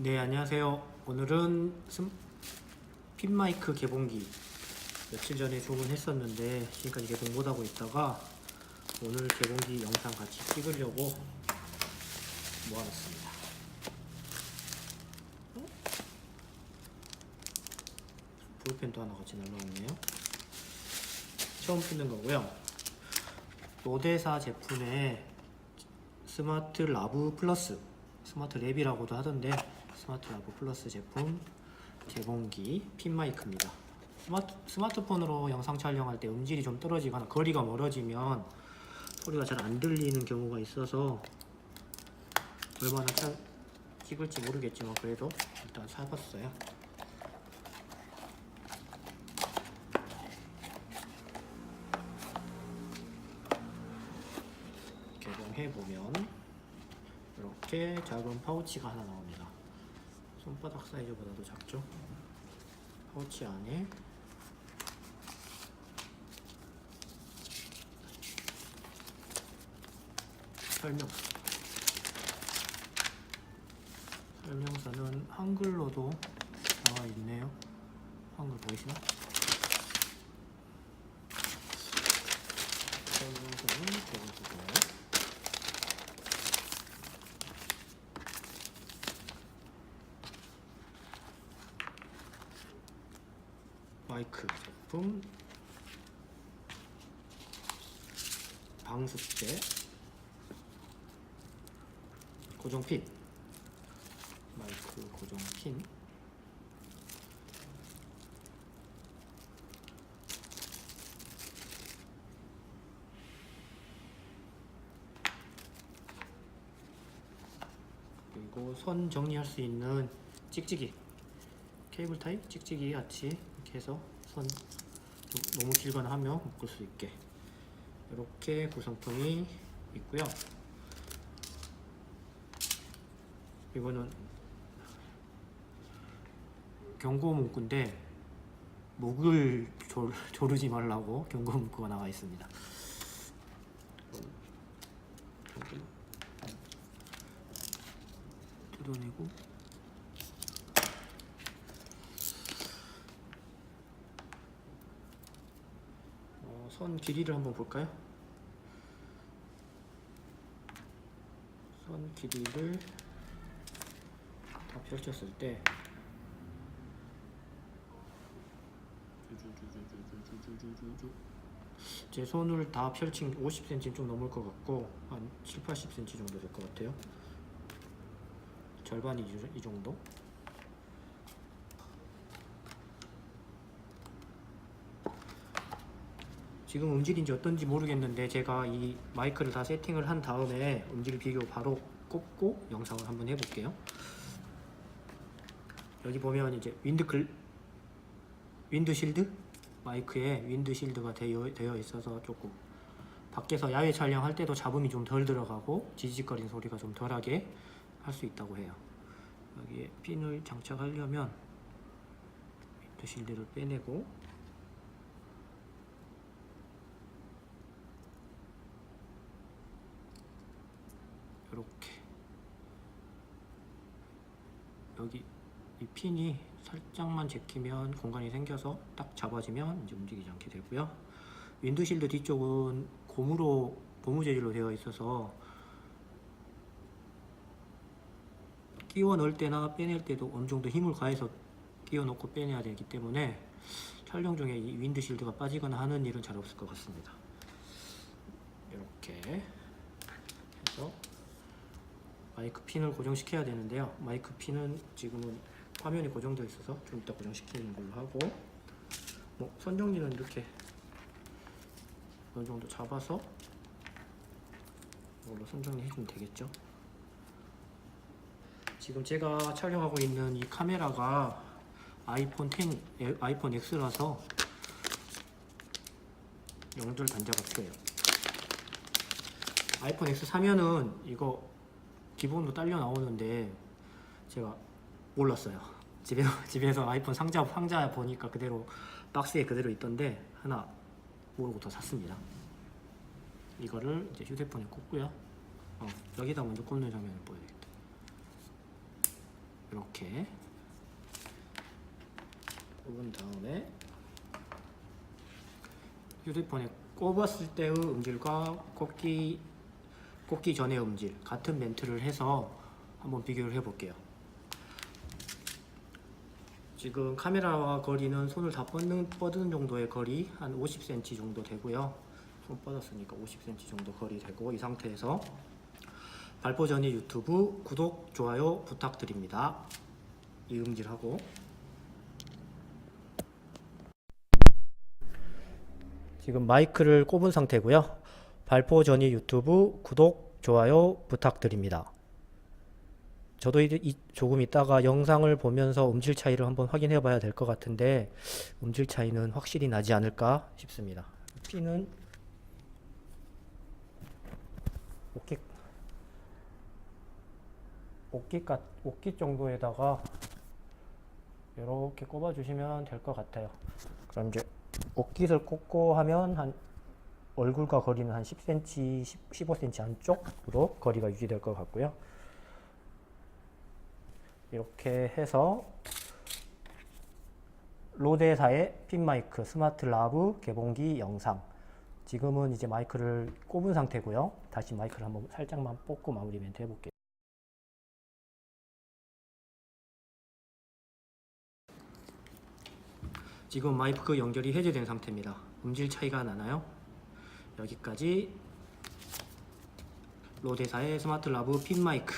네 안녕하세요. 오늘은 스- 핀마이크 개봉기 며칠 전에 주문했었는데 지금까지 개봉 못하고 있다가 오늘 개봉기 영상 같이 찍으려고 모아놨습니다. 어? 볼펜도 하나 같이 날라오네요. 처음 쓰는 거고요. 로데사 제품의 스마트 라브 플러스 스마트 랩이라고도 하던데 스마트 라브 플러스 제품 개봉기 핀 마이크입니다. 스마트, 스마트폰으로 영상 촬영할 때 음질이 좀 떨어지거나 거리가 멀어지면 소리가 잘 안 들리는 경우가 있어서 얼마나 잘 찍을지 모르겠지만 그래도 일단 사봤어요. 개봉해 보면 이렇게 작은 파우치가 하나 나옵니다. 손바닥 사이즈보다도 작죠? 파우치 안에 설명 설명서는 한글로도 나와 있네요. 한글 보이시나? 설명서는 보여주고요. 마이크 제품. 방수제. 고정핀. 마이크 고정핀. 그리고 선 정리할 수 있는 찍찍이. 케이블 타입 찍찍이 같이 이렇게 해서 선 좀 너무 길거나 하면 묶을 수 있게 이렇게 구성품이 있고요. 이거는 경고 문구인데 목을 조, 조르지 말라고 경고 문구가 나와 있습니다. 뜯어내고 선 길이를 한번 볼까요? 선 길이를 다 펼쳤을 때 제 손을 다 펼친 50cm 좀 넘을 것 같고 한 7, 80cm 정도 될 것 같아요 절반이 이 정도 지금 음질인지 어떤지 모르겠는데 제가 이 마이크를 다 세팅을 한 다음에 음질 비교 바로 꼽고 영상을 한번 해볼게요. 여기 보면 이제 윈드 클 윈드 실드 마이크에 윈드 실드가 되어, 되어 있어서 조금 밖에서 야외 촬영할 때도 잡음이 좀 덜 들어가고 지직거리는 소리가 좀 덜하게 할 수 있다고 해요. 여기에 핀을 장착하려면 윈드 실드를 빼내고 이렇게 여기 이 핀이 살짝만 제끼면 공간이 생겨서 딱 잡아지면 이제 움직이지 않게 되고요. 윈드실드 뒤쪽은 고무로 고무 재질로 되어 있어서 끼워 넣을 때나 빼낼 때도 어느 정도 힘을 가해서 끼워 넣고 빼내야 되기 때문에 촬영 중에 이 윈드실드가 빠지거나 하는 일은 잘 없을 것 같습니다. 이렇게 마이크 핀을 고정시켜야 되는데요. 마이크 핀은 지금은 화면이 고정되어 있어서 좀 이따 고정시키는 걸로 하고 뭐 선정리는 이렇게 어느 정도 잡아서 이걸로 선정리 해주면 되겠죠. 지금 제가 촬영하고 있는 이 카메라가 아이폰 10, 에- 아이폰 X라서 영절 단자가 필요해요. 아이폰 X 사면은 이거 기본으로 딸려 나오는데 제가 몰랐어요. 집에 집에서 아이폰 상자 상자 보니까 그대로 박스에 그대로 있던데 하나 모르고 더 샀습니다. 이거를 이제 휴대폰에 꽂고요. 어, 여기다 먼저 꽂는 장면을 보여드릴게요. 이렇게 꼽은 다음에 휴대폰에 꼽았을 때의 음질과 꽂기 꽂기 전의 음질 같은 멘트를 해서 한번 비교를 해볼게요. 지금 카메라와 거리는 손을 다 뻗는, 뻗는 정도의 거리 한 50cm 정도 되고요. 손 뻗었으니까 50cm 정도 거리 되고 이 상태에서 발포 전이 유튜브 구독, 좋아요 부탁드립니다. 이 음질하고 지금 마이크를 꼽은 상태고요. 발포 전이 유튜브 구독, 좋아요 부탁드립니다. 저도 이, 이- 조금 있다가 영상을 보면서 음질 차이를 한번 확인해 봐야 될 것 같은데 음질 차이는 확실히 나지 않을까 싶습니다. 피는 오끼 오끼 같 오끼 정도에다가 이렇게 꼽아 주시면 될 것 같아요. 그럼 이제 옷깃을 꽂고 하면 한 얼굴과 거리는 한 10cm, 10, 15cm 안쪽으로 거리가 유지될 것 같고요. 이렇게 해서 로데사의 핀마이크 스마트 라브 개봉기 영상 지금은 이제 마이크를 꼽은 상태고요. 다시 마이크를 한번 살짝만 뽑고 마무리 멘트 해볼게요. 지금 마이크 연결이 해제된 상태입니다. 음질 차이가 나나요? 여기까지. 로데사의 스마트 라브 핀 마이크